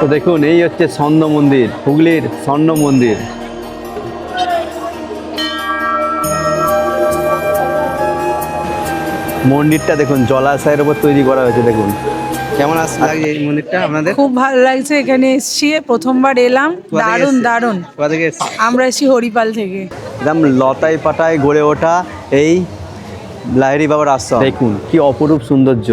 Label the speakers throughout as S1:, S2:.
S1: তো দেখুন এই হচ্ছে স্বর্ণ মন্দির হুগলির স্বর্ণ মন্দির। মন্দিরটা দেখুন জলাশয়ের উপর তৈরি করা হয়েছে দেখুন।
S2: কেমন আস লাগছে এই মন্দিরটা আপনাদের?
S3: খুব ভালো লাগছে এখানে এসছি প্রথমবার এলাম দারুণ দারুণ? আমরা এসছি হরিপাল থেকে।
S1: একদম লতায় পাতায় গড়ে ওঠা এই লাহিড়ি বাবার আশ্রম। দেখুন কি অপরূপ সৌন্দর্য।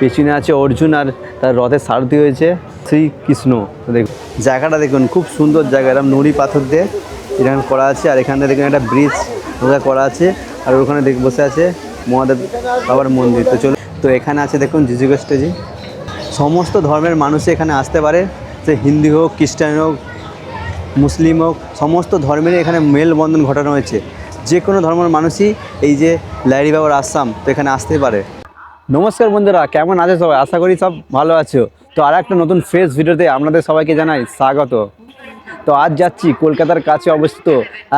S1: পেছনে আছে অর্জুন আর তার রথের সারথি হয়েছে শ্রীকৃষ্ণ। দেখুন। জায়গাটা দেখুন, খুব সুন্দর জায়গা, এরকম নুড়ি পাথর দিয়ে এখানে করা আছে, আর এখানে দেখুন একটা ব্রিজ করা আছে, আর ওখানে দেখ, বসে আছে মহাদেব বাবার মন্দির। তো চলুন, তো এখানে আছে দেখুন জিজু স্টেজি সমস্ত ধর্মের মানুষ এখানে আসতে পারে, সে হিন্দু হোক, খ্রিস্টান হোক, মুসলিম হোক, সমস্ত ধর্মেরই এখানে মেলবন্ধন ঘটানো হয়েছে। যে কোনো ধর্মের মানুষই এই যে লাইরি বাবার আসাম তো এখানে আসতে পারে। নমস্কার বন্ধুরা, কেমন আছে সবাই? আশা করি সব ভালো আছো। তো আর একটা নতুন ফ্রেশ ভিডিওতে আপনাদের সবাইকে জানাই স্বাগত। তো আজ যাচ্ছি কলকাতার কাছে অবস্থিত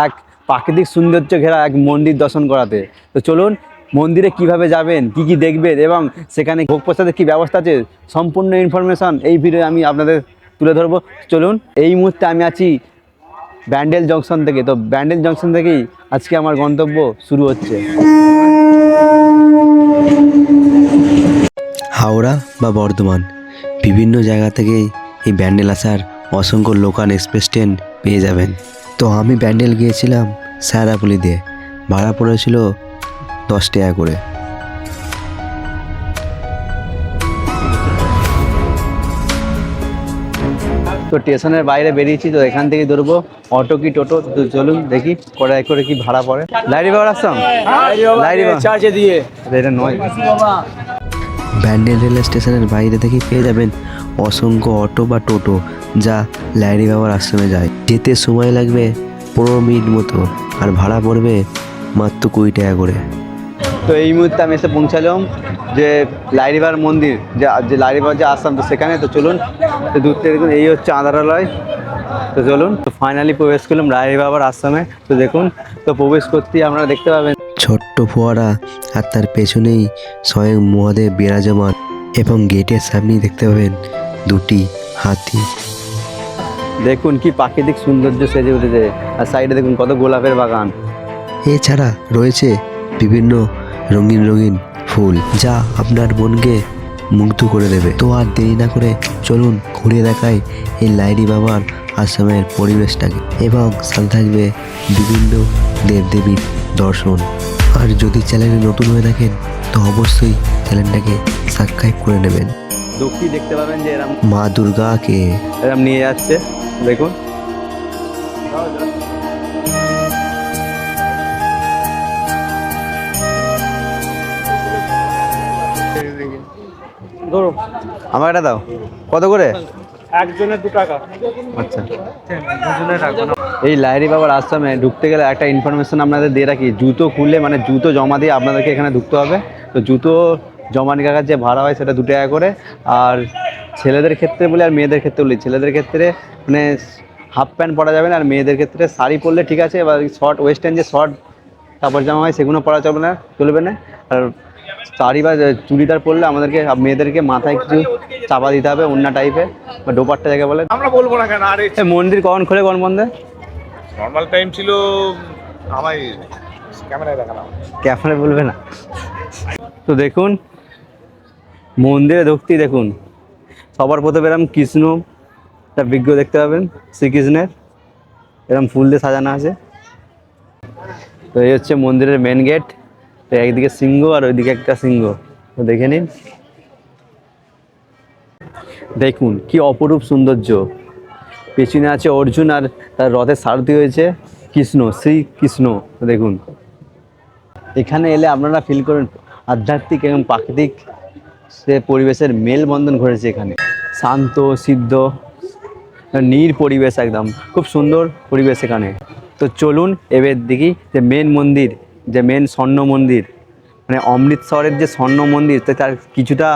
S1: এক প্রাকৃতিক সৌন্দর্য ঘেরা এক মন্দির দর্শন করাতে। তো চলুন, মন্দিরে কীভাবে যাবেন, কি কি দেখবেন এবং সেখানে ভোগ প্রসাদের কী ব্যবস্থা আছে, সম্পূর্ণ ইনফরমেশন এই ভিডিও আমি আপনাদের তুলে ধরবো। চলুন, এই মুহূর্তে আমি আছি ব্যান্ডেল জংশন থেকে। তো ব্যান্ডেল জংশন থেকেই আজকে আমার গন্তব্য শুরু হচ্ছে।
S4: হাওড়া বা বর্ধমান, বিভিন্ন জায়গা থেকে এই ব্যান্ডেল আসার অসংখ্য লোকাল এক্সপ্রেস ট্রেন পেয়ে যাবেন। তো আমি ব্যান্ডেল গিয়েছিলাম স্যারাপুলি দিয়ে ভাড়া পড়েছিল দশ টাকা করে।
S1: তো স্টেশনের বাইরে বেরিয়েছি তো এখান থেকে ধরবো। অটো কি টোটো? চলুন দেখি করে করে কি ভাড়া পড়ে। লাইরি বাবার আসতাম লাইরি চার্জে দিয়ে। এটা নয়।
S4: ব্যান্ডেল রেল স্টেশনের বাইরে থেকে পেয়ে যাবেন অসংখ্য অটো বা টোটো যা লাইরি বাবার আশ্রমে যায়। যেতে সময় লাগবে পনেরো মিনিট মতো আর ভাড়া পড়বে মাত্র কুড়ি টাকা করে।
S1: তো এই মুহূর্তে আমি এসে পৌঁছালাম যে লাইরিবার মন্দির, যে লাইরিবার যে আসতাম তো সেখানে, তো চলুন, তো দূর থেকে দেখুন, এই হচ্ছে আধারালয় তো চলুন, তো ফাইনালি প্রবেশ করলাম লাইরি বাবার আশ্রমে। তো দেখুন, তো প্রবেশ করতেই আপনারা দেখতে পাবেন
S4: ছোট্ট ফোয়ারা আর তার পেছনেই স্বয়ং মহাদেব বিরাজমান এবং গেটের সামনেই দেখতে পাবেন দুটি হাতি।
S1: দেখুন কি প্রাকৃতিক সৌন্দর্য সেজে উঠেছে। আর সাইডে দেখুন কত গোলাপের বাগান।
S4: এছাড়া রয়েছে বিভিন্ন রঙিন রঙিন ফুল যা আপনার মনকে মুগ্ধ করে দেবে। তো আর দেরি না করে চলুন ঘুরে দেখাই এই লাইরি বাবার আসামের পরিবেশটাকে। এবং সাথে থাকবে বিভিন্ন দেবদেবীর দর্শন। আর যদি চ্যানেলে নতুন হয়ে থাকেন তো অবশ্যই চ্যানেলটাকে সাবস্ক্রাইব করে নেবেন।
S1: দেখতে পাবেন যে এরম
S4: মা দুর্গাকে।
S1: এরম নিয়ে যাচ্ছে দেখুন।
S2: ধরো
S1: আমার এটা দাও। কত করে?
S2: একজনের দু টাকা।
S1: আচ্ছা। এই লাইরি বাবার আশ্রমে ঢুকতে গেলে একটা ইনফরমেশন আপনাদের দিয়ে রাখি। জুতো খুলে মানে জুতো জমা দিয়ে আপনাদেরকে এখানে ঢুকতে হবে। তো জুতো জমা নিকাকার যে ভাড়া হয় সেটা দু টাকা করে। আর ছেলেদের ক্ষেত্রে বলি আর মেয়েদের ক্ষেত্রে বলি। ছেলেদের ক্ষেত্রে মানে হাফ প্যান্ট পরা যাবে না আর মেয়েদের ক্ষেত্রে শাড়ি পরলে ঠিক আছে। এবার শর্ট ওয়েস্টার্ন যে শর্ট কাপড় জামা হয় সেগুলো পরা চলবে না চলবে না। আর শাড়ি বা চুড়িদার পরলে আমাদেরকে মেয়েদেরকে মাথায় কিছু চাপা দিতে হবে অন্য টাইপের বা ডোপারটা যাকে বলে।
S5: আমরা বলব না কেন আরে
S1: মন্দির কখন খোলে কখন বন্ধ?
S5: নর্মাল টাইম ছিল আমায় ক্যামেরায় দেখালাম।
S1: ক্যামেরা বলবে না। তো দেখুন মন্দিরে ঢুকতেই দেখুন সবার প্রথমে এরম কৃষ্ণ একটা বিজ্ঞ দেখতে পাবেন শ্রীকৃষ্ণের এরম ফুল দিয়ে সাজানো আছে। তো এই হচ্ছে মন্দিরের মেন গেট তো একদিকে সিংহ আর ওইদিকে একটা সিংহ। তো দেখে নিন। দেখুন, কি অপরূপ সৌন্দর্য। পেছনে আছে অর্জুন আর তার রথের সারথি হয়েছে কৃষ্ণ, শ্রীকৃষ্ণ। দেখুন। এখানে এলে আপনারা ফিল করেন আধ্যাত্মিক এবং প্রাকৃতিক সে পরিবেশের মেলবন্ধন ঘটেছে এখানে। শান্ত, সিদ্ধ, নীর পরিবেশ একদম। খুব সুন্দর পরিবেশ এখানে। তো চলুন এবার দেখি যে মেন মন্দির যে মেন স্বর্ণ মন্দির মানে অমৃতসরের যে স্বর্ণ মন্দির তো তার কিছুটা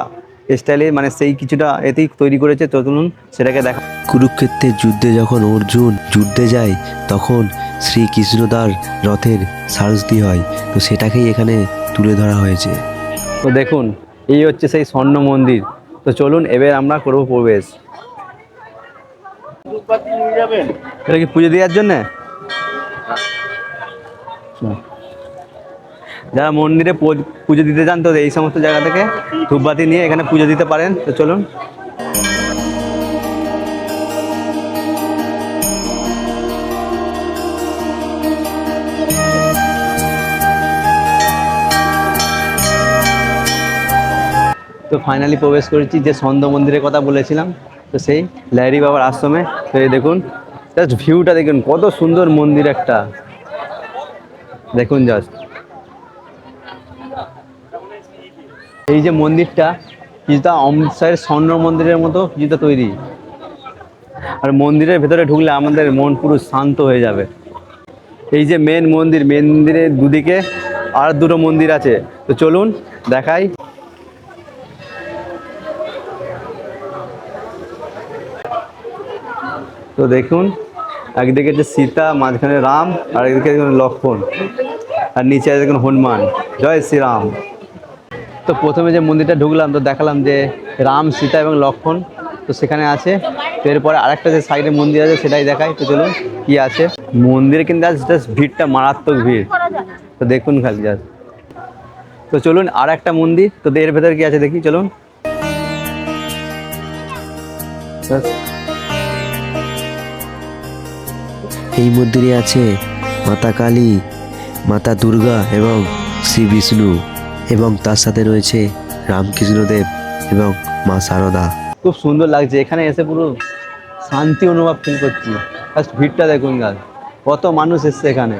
S1: স্টাইলে মানে সেই কিছুটা এতেই তৈরি করেছে। তো চলুন সেটাকে দেখা
S4: কুরুক্ষেত্রের যুদ্ধে যখন অর্জুন যুদ্ধে যায় তখন শ্রীকৃষ্ণ তার রথের সারথি হয়। তো সেটাকেই এখানে তুলে ধরা হয়েছে।
S1: তো দেখুন এই হচ্ছে সেই স্বর্ণ মন্দির। তো চলুন এবার আমরা করব প্রবেশ। এটা কি পুজো দেওয়ার জন্যে? যারা মন্দিরে পুজো দিতে যান তো এই সমস্ত জায়গা থেকে ধূপবাতি নিয়ে এখানে পুজো দিতে পারেন। তো চলুন। তো ফাইনালি প্রবেশ করেছি, যে সন্দ মন্দিরের কথা বলেছিলাম, তো সেই লাহিড়ি বাবার আশ্রমে। তো এই দেখুন জাস্ট ভিউটা দেখুন, কত সুন্দর মন্দির একটা। দেখুন জাস্ট এই যে মন্দিরটা, কিছুটা অমৃতসরের স্বর্ণ মন্দিরের মতো কিছুটা তৈরি। আর মন্দিরের ভেতরে ঢুকলে আমাদের মন পুরো শান্ত হয়ে যাবে। এই যে মেন মন্দির মেন মন্দিরের দুদিকে আর দুটো মন্দির আছে। তো চলুন, দেখাই। তো দেখুন, একদিকে যে সীতা, মাঝখানে রাম, আর একদিকে লক্ষ্মণ। আর নিচে দেখুন হনুমান। জয় শ্রীরাম। তো প্রথমে যে মন্দিরটা ঢুকলাম, তো দেখালাম যে রাম, সীতা এবং লক্ষ্মণ তো সেখানে আছে। তো এরপরে আরেকটা যে সাইডে মন্দির আছে, সেটাই দেখাই। তো চলুন, কি আছে? মন্দিরে কিন্তু আজ জাস্ট ভিড়টা মারাত্মক ভিড়। তো দেখুন খালি জাস্ট। তো চলুন আর একটা মন্দির। তো এর ভেতরে কি আছে দেখি, চলুন।
S4: এই মন্দিরে আছে মাতা কালী, মাতা দুর্গা এবং শ্রী বিষ্ণু। এবং তার সাথে রয়েছে রামকৃষ্ণদেব এবং মা সারদা।
S1: খুব সুন্দর লাগছে, এখানে এসে পুরো শান্তি অনুভব ফিল করছি। ফার্স্ট ভিড়টা দেখুন গাছ কত মানুষ এসছে এখানে।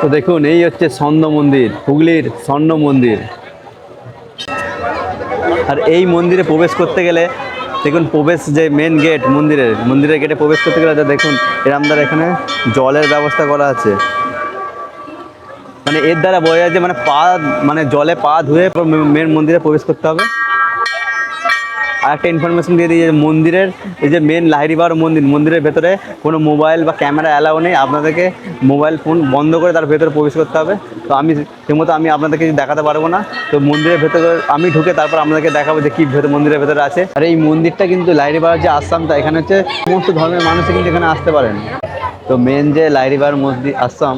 S1: তো দেখুন, এই হচ্ছে স্বর্ণ মন্দির, হুগলির স্বর্ণ মন্দির। আর এই মন্দিরে প্রবেশ করতে গেলে দেখুন, প্রবেশ যে মেন গেট মন্দিরের মন্দিরের গেটে প্রবেশ করতে গেলে তো দেখুন এরামদার এখানে জলের ব্যবস্থা করা আছে। মানে এর দ্বারা বোঝা যায় যে মানে পা মানে জলে পা ধুয়ে মেন মন্দিরে প্রবেশ করতে হবে। আর একটা ইনফরমেশন দিয়ে দিই যে মন্দিরের, এই যে মেন লাহিরিবার মন্দির, মন্দিরের ভেতরে কোনো মোবাইল বা ক্যামেরা অ্যালাউ নেই। আপনাদেরকে মোবাইল ফোন বন্ধ করে তার ভেতরে প্রবেশ করতে হবে। তো আমি সেই মতো আমি আপনাদেরকে দেখাতে পারব না। তো মন্দিরের ভেতরে আমি ঢুকে তারপর আপনাদেরকে দেখাবো যে কী ভেতর, মন্দিরের ভেতরে আছে। আর এই মন্দিরটা কিন্তু লাহিরিবার যে আশ্রমটা, এখানে হচ্ছে সমস্ত ধর্মের মানুষই কিন্তু এখানে আসতে পারেন। তো মেন যে লাহিরিবার মসজিদ আশ্রম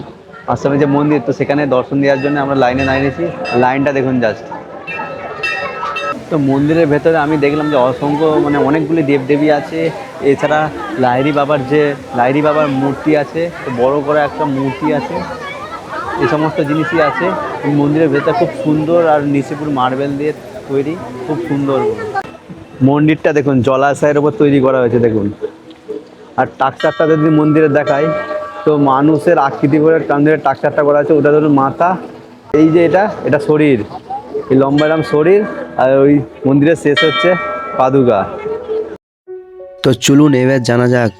S1: আশ্রমে যে মন্দির, তো সেখানে দর্শন দেওয়ার জন্য আমরা লাইনে দাঁড়িয়েছি লাইনটা দেখুন জাস্ট তো মন্দিরের ভেতরে আমি দেখলাম যে অসংখ্য মানে অনেকগুলি দেবদেবী আছে। এছাড়া লাহিরি বাবার যে লাহিরি বাবার মূর্তি আছে বড় করে একটা মূর্তি আছে। এই সমস্ত জিনিসই আছে। মন্দিরের ভেতরে খুব সুন্দর আর নিচে মার্বেল দিয়ে তৈরি, খুব সুন্দর। মন্দিরটা দেখুন, জলাশয়ের ওপর তৈরি করা হয়েছে, দেখুন। আর টাকচারটা যদি মন্দিরে দেখায় তো মানুষের আকৃতি করে মন্দিরের টাকচারটা করা আছে। ওটা ধরুন মাথা, এই যে এটা এটা শরীর। এই লম্বা এরম শরীর আর ওই মন্দিরের শেষ হচ্ছে পাদুকা।
S4: তো চলুন এবার জানা যাক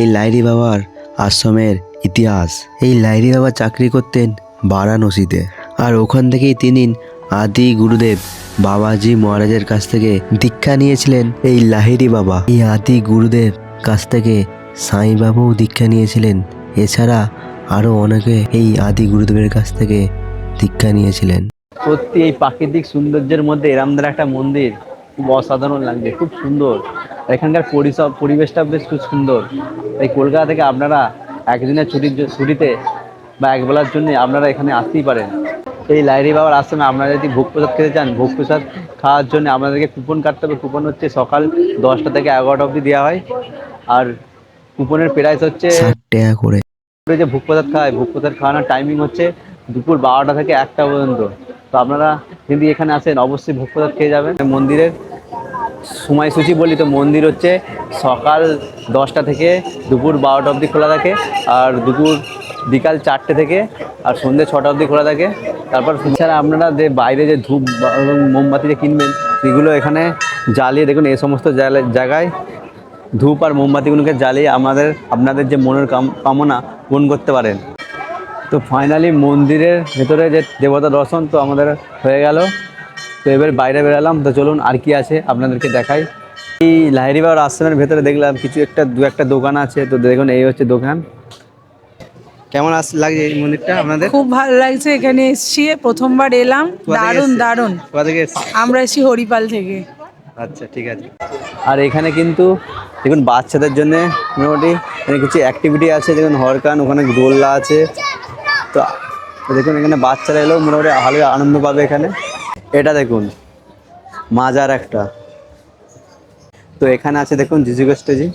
S4: এই লাইরি বাবার আশ্রমের ইতিহাস। এই লাইরি বাবা চাকরি করতেন বারাণসীতে আর ওখান থেকেই তিনি আদি গুরুদেব বাবাজি মহারাজের কাছ থেকে দীক্ষা নিয়েছিলেন এই লাহিরি বাবা। এই আদি গুরুদেব কাছ থেকে সাই বাবাও দীক্ষা নিয়েছিলেন। এছাড়া আরও অনেকে এই আদি গুরুদেবের কাছ থেকে দীক্ষা নিয়েছিলেন।
S1: সত্যি এই প্রাকৃতিক সৌন্দর্যের মধ্যে এরামদের একটা মন্দির খুব অসাধারণ লাগছে খুব সুন্দর। এখানকার পরিসব পরিবেশটা বেশ খুব সুন্দর। এই কলকাতা থেকে আপনারা একদিনের ছুটির ছুটিতে বা একবেলার জন্য আপনারা এখানে আসতেই পারেন। এই লাইরি বাবার আশ্রমে আপনারা যদি ভোগ প্রসাদ খেতে চান ভোগ প্রসাদ খাওয়ার জন্য আপনাদেরকে কুপন কাটতে হবে। কুপন হচ্ছে সকাল দশটা থেকে এগারোটা অবধি দেওয়া হয়। আর কুপনের প্রাইস হচ্ছে
S4: টাকা করে।
S1: যে ভোগ প্রসাদ খাওয়ায় ভোগ প্রসাদ খাওয়ানোর টাইমিং হচ্ছে দুপুর বারোটা থেকে একটা পর্যন্ত। তো আপনারা যদি এখানে আসেন, অবশ্যই ভোগ প্রসাদ খেয়ে যাবেন। মন্দিরের সময়সূচি বলি তো মন্দির হচ্ছে সকাল দশটা থেকে দুপুর বারোটা অবধি খোলা থাকে, আর দুপুর বিকাল চারটে থেকে আর সন্ধ্যে ছটা অবধি খোলা থাকে। তারপর এছাড়া আপনারা যে বাইরে যে ধূপ এবং মোমবাতি যে কিনবেন সেগুলো এখানে জ্বালিয়ে দেখুন, এই সমস্ত জায়গায় ধূপ আর মোমবাতিগুলোকে জ্বালিয়ে আমাদের আপনাদের যে মনের কাম- কামনা পূরণ করতে পারেন। তো ফাইনালি মন্দিরের ভেতরে যে দেবতা দর্শন তো আমাদের হয়ে গেল। তো এবার বাইরে বেরালাম তো চলুন আর কি আছে আপনাদেরকে দেখাই। এই লাহিরি বাবার আশ্রমের ভেতরে দেখলাম কিছু একটা দু একটা দোকান আছে তো দেখুন এই হচ্ছে দোকান।
S2: কেমন আস লাগছে এই মন্দিরটা আপনাদের?
S3: খুব ভালো লাগছে এখানে এসছি প্রথমবার এলাম। দারুণ দারুণ? আমরা এসছি হরিপাল থেকে।
S2: আচ্ছা ঠিক আছে।
S1: আর এখানে কিন্তু দেখুন বাচ্চাদের জন্য মোটামুটি কিছু অ্যাক্টিভিটি আছে দেখুন হরকান ওখানে দোলনা আছে। তো দেখুন, এখানে বাচ্চারা এলেও মোটামুটি ভালো আনন্দ পাবে এখানে। এটা দেখুন, মাজার একটা। তো এখানে আছে, দেখুন জিজু স্টেজি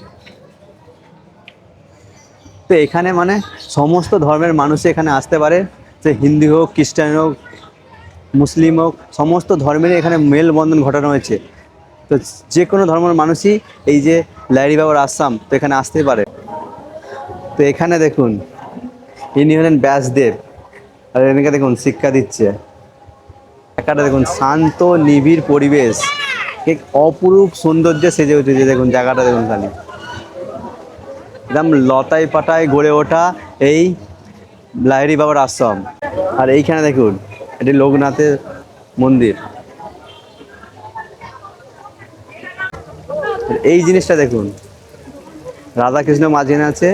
S1: তো এখানে মানে সমস্ত ধর্মের মানুষই এখানে আসতে পারে। যে হিন্দু হোক, খ্রিস্টান হোক, মুসলিম হোক, সমস্ত ধর্মেরই এখানে মেলবন্ধন ঘটানো হয়েছে। তো যে কোনো ধর্মের মানুষই এই যে লাইরি বাবার আসাম তো এখানে আসতে পারে। তো এখানে দেখুন ইনি হলেন ব্যাসদেব। আর এনাকে দেখুন, শিক্ষা দিচ্ছে। একটা দেখুন, শান্ত, নিবিড় পরিবেশ। এক অপরূপ সৌন্দর্যে সেজে উঠেছে, দেখুন, জায়গাটা দেখুন খালি। একদম লতায় পাতায় গড়ে ওঠা এই লাহিড়ি বাবার আশ্রম। আর এইখানে দেখুন, এটি লোকনাথের মন্দির। এই জিনিসটা দেখুন, রাধাকৃষ্ণ মাঝখানে আছে,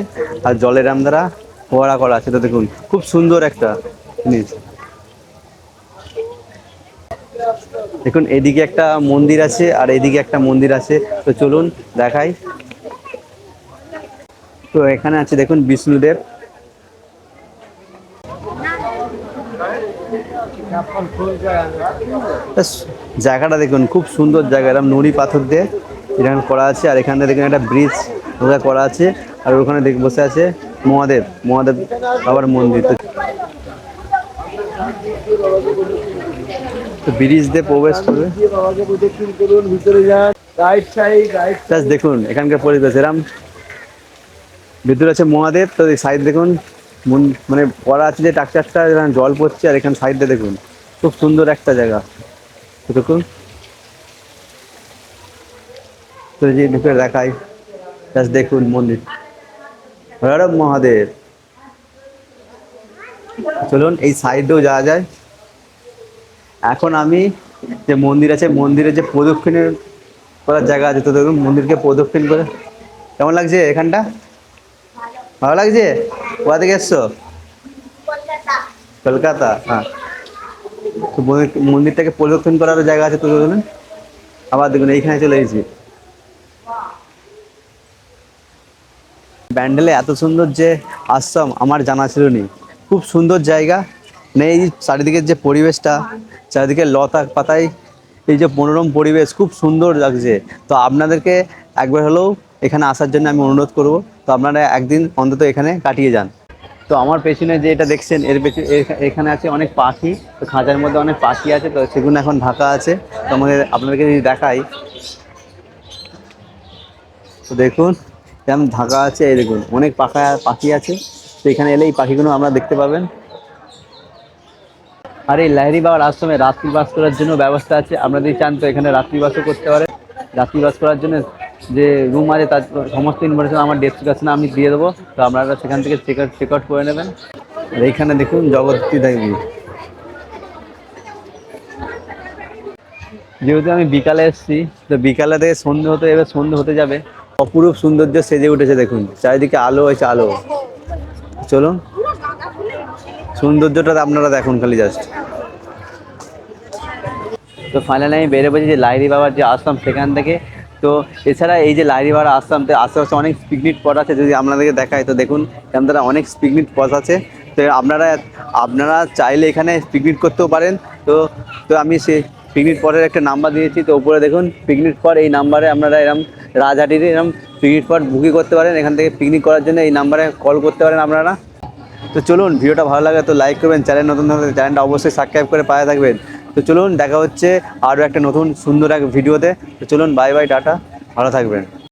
S1: আর জলের আমদারা ফোয়ারা করা আছে তো দেখুন, খুব সুন্দর একটা জিনিস। দেখুন, এদিকে একটা মন্দির আছে আর এদিকে একটা মন্দির আছে। তো চলুন দেখাই। তো এখানে আছে, দেখুন বিষ্ণুদেব জায়গাটা দেখুন, খুব সুন্দর জায়গা, এরকম নুড়ি পাথর দিয়ে এখানে করা আছে। আর এখানে দেখুন, একটা ব্রিজ করা আছে। আর ওখানে দেখ, বসে আছে মহাদেব। মহাদেব বাবার মন্দির। তো ব্রিজ দিয়ে প্রবেশ করবে। দেখুন, এখানকার পরিবেশ। এরম ভিতরে আছে মহাদেব, তো সাইড দেখুন, মন- করা আছে যে ট্রাকচারটা, এখানে জল পড়ছে, আর এখানে সাইডে দেখুন, খুব সুন্দর একটা জায়গা। দেখুন। তো যে ঢুকে দেখাই দেখুন মন্দির। হর মহাদেব। চলুন এই সাইডেও যাওয়া যায়। এখন আমি যে মন্দির আছে মন্দিরে যে প্রদক্ষিণের করার জায়গা আছে তো দেখুন মন্দিরকে প্রদক্ষিণ করে। কেমন লাগছে এখানটা? ভালো লাগছে? কোথা থেকে এসছো? কলকাতা। হ্যাঁ। তো মন্দির- মন্দিরটাকে প্রদক্ষিণ করারও জায়গা আছে তো দেখুন। আবার দেখুন এইখানে চলে এসেছি। ব্যান্ডেলে এত সুন্দর যে আশ্রম আমার জানা ছিল নি। খুব সুন্দর জায়গা। মানে এই চারিদিকের যে পরিবেশটা, চারিদিকে লতা পাতায় এই যে মনোরম পরিবেশ, খুব সুন্দর লাগছে। তো আপনাদেরকে একবার হলেও এখানে আসার জন্য আমি অনুরোধ করব। তো আপনারা একদিন অন্তত এখানে কাটিয়ে যান। তো আমার পেছনে যে এটা দেখছেন, এর পেছনে এখানে আছে অনেক পাখি। তো খাঁচার মধ্যে অনেক পাখি আছে, তো সেগুলো এখন ঢাকা আছে। তো আমাদের, আপনাদেরকে যদি দেখাই। তো দেখুন। কেমন ঢাকা আছে, এই দেখুন, অনেক পাখা, পাখি আছে। তো এখানে এলে এই পাখিগুলো আমরা দেখতে পাবেন। আর এই লাহিরি বাবার আশ্রমে রাত্রিবাস করার জন্য ব্যবস্থা আছে। আপনারা যদি চান তো এখানে রাত্রিবাসও করতে পারে রাত্রিবাস করার জন্য যে রুম আছে, তার সমস্ত ইনফরমেশন আমার ডেসক্রিপশনে আমি দিয়ে দেবো। তো আপনারা সেখান থেকে চেক আউট চেক আউট করে নেবেন। আর এইখানে দেখুন জগৎটি দেবী। যেহেতু আমি বিকালে এসেছি, তো বিকালে থেকে সন্ধে হতে, এবার সন্ধে হতে যাবে। অপরূপ সৌন্দর্য সেজে উঠেছে দেখুন। চারিদিকে আলো হয়েছে, আলো। চলুন। সৌন্দর্যটা আপনারা দেখুন খালি জাস্ট তো ফাইনালি আমি বলছি যে লাইরি বাবার যে আশ্রম সেখান থেকে। তো এছাড়া এই যে লাইরি বাবার আশ্রম তো আশেপাশে অনেক পিকনিক স্পট আছে, যদি আপনাদেরকে দেখায় তো দেখুন, এখান থেকে অনেক পিকনিক স্পট আছে। তো আপনারা আপনারা চাইলে এখানে পিকনিক করতেও পারেন। তো তো আমি সেই পিকনিক স্পটের একটা নাম্বার দিয়েছি, তো উপরে দেখুন পিকনিক স্পট এই নাম্বারে আপনারা এরম রাজহাটিতে এরম পিকনিক স্পট বুকিং করতে পারেন, এখান থেকে পিকনিক করার জন্য এই নাম্বারে কল করতে পারেন আপনারা। তো চলুন, ভিডিওটা ভালো লাগে তো লাইক করবেন চ্যানেল নতুন ধরনের চ্যানেলটা অবশ্যই সাবস্ক্রাইব করে পায়ে থাকবেন। তো চলুন, দেখা হচ্ছে আরও একটা নতুন সুন্দর এক ভিডিওতে। তো চলুন বাই বাই টাটা, ভালো থাকবেন।